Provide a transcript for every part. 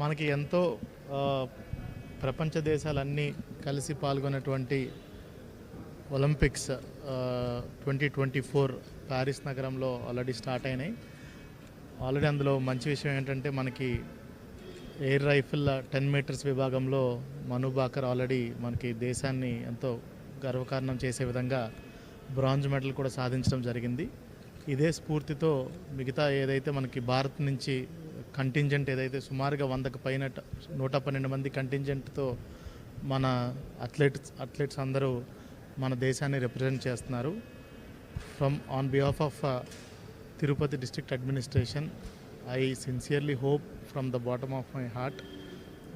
మనకి ఎంతో ప్రపంచ దేశాలన్నీ కలిసి పాల్గొన్నటువంటి Olympics twenty twenty four Paris నగరంలో ఆల్రెడీ స్టార్ట్ అయినాయి. ఆల్రెడీ అందులో మంచి విషయం ఏంటంటే మనకి ఎయిర్ రైఫిల్ టెన్ మీటర్స్ విభాగంలో మను బాకర్ ఆల్రెడీ మనకి దేశాన్ని ఎంతో గర్వకారణం చేసే విధంగా బ్రాంజ్ మెడల్ కూడా సాధించడం జరిగింది. ఇదే స్ఫూర్తితో మిగతా ఏదైతే మనకి భారత్ నుంచి కంటింజెంట్ ఏదైతే సుమారుగా వందకు పైన నూట పన్నెండు మంది కంటింజెంట్తో మన అథ్లెట్స్ అథ్లెట్స్ అందరూ మన దేశాన్ని రిప్రజెంట్ చేస్తున్నారు. From on behalf of Tirupati district administration I sincerely hope from the bottom of my heart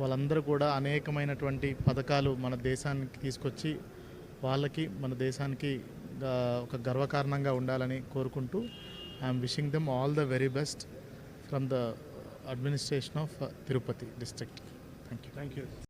వాళ్ళందరూ కూడా అనేకమైనటువంటి పథకాలు మన దేశానికి తీసుకొచ్చి వాళ్ళకి మన దేశానికి ఒక గర్వకారణంగా ఉండాలని కోరుకుంటూ I'm wishing them all the very best from the administration of uh, Tirupati district. Thank you. Thank you.